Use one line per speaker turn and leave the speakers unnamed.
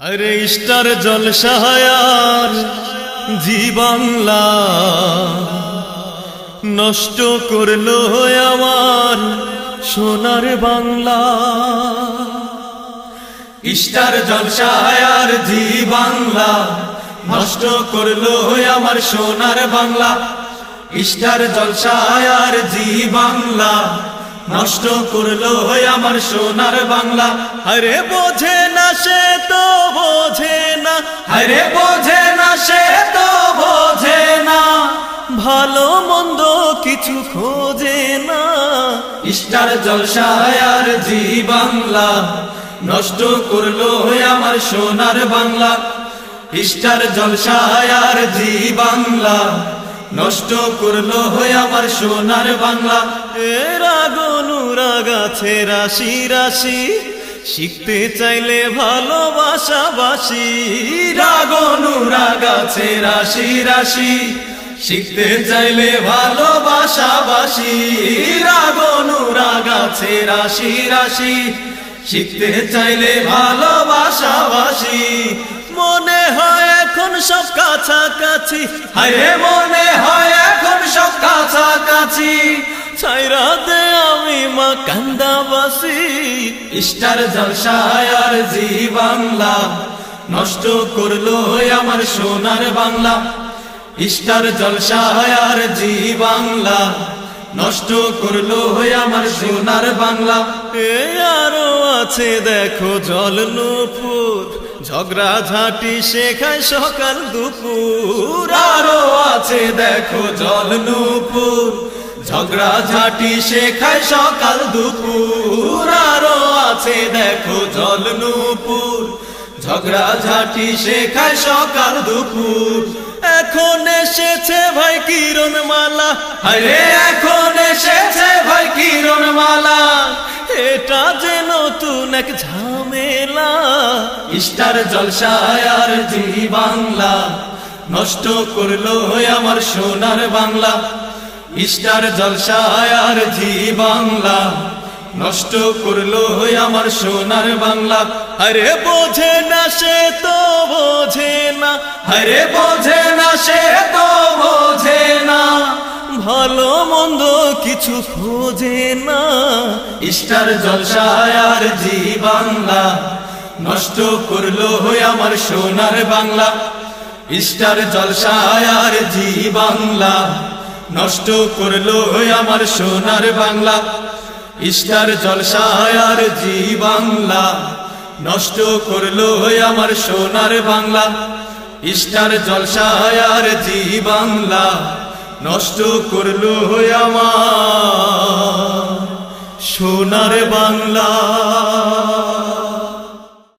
আরে স্টার জলসাহায়ার জি বাংলা নষ্ট করল আমার সোনার বাংলা। স্টার জলসাহায়ার জি বাংলা নষ্ট করল আমার সোনার বাংলা। স্টার জলসাহায়ার জি বাংলা নষ্ট করল হয় আমার সোনার বাংলা। আরে বোঝে না সে তো বোঝে না। আরে বোঝে না সে তো বোঝে না। ভালো মন্দ কিছু খোঁজে না। স্টার জলসায়ার জি বাংলা। নষ্ট করল আমার সোনার বাংলা। স্টার জলসায়ার জি বাংলা। নষ্ট করল আমার সোনার বাংলা। এ রাগনুরাগ আছে রাশি রাশি, শিখতে চাইলে ভালোবাসা বাসি রাগনুরাগ আছে, রাশি রাশি, শিখতে চাইলে ভালোবাসা বাসি রাগনুরাগ আছে, রাশি রাশি, শিখতে চাইলে ভালোবাসা বাসি মনে হয় এখন সব কাছাকাছি, হায় মনে হয় এখন সব কাছাকাছি। ছাইরা দে আমি মা কান্দাবাসি স্টার জলসায়ার জি বাংলা নষ্ট করল আমার সোনার বাংলা। স্টার জলসায়ার জি বাংলা নষ্ট করল আমার সোনার বাংলা। এ আরও আছে দেখো জল নুপুর। ঝগড়া ঝাঁটি শেখায় সকাল দুপুর। আরও আছে দেখো জল নুপুর। ঝগড়া ঝাঁটি শেখায় সকাল দুপুর, আরও আছে দেখো জল নুপুর ঝগড়া ঝাঁটি শেখায় সকাল দুপুর। এখন এসেছে ভাই কিরণ মালা আরে এখন এসেছে ভাই কিরণ মালা এটা যে নতুন এক ঝামেলা। স্টার জলসায়ার জি বাংলা। নষ্ট করল আমার সোনার বাংলা। স্টার জলসায়ার জি বাংলা। নষ্ট করল আমার সোনার বাংলা। আরে বোঝে না সে তো বোঝে না। আরে বোঝে না সে তো বোঝে না। ভালো মন্দ কিছু খোঁজে না। স্টার জলসায়ার জি বাংলা। নষ্ট করল আমার সোনার বাংলা। স্টার জলসায়ার জি বাংলা। নষ্ট করল আমার সোনার বাংলা। স্টার জলসায়ার জি বাংলা। নষ্ট করল আমার সোনার বাংলা। স্টার জলসায়ার জি বাংলা। নষ্ট করল আমার সোনার বাংলা।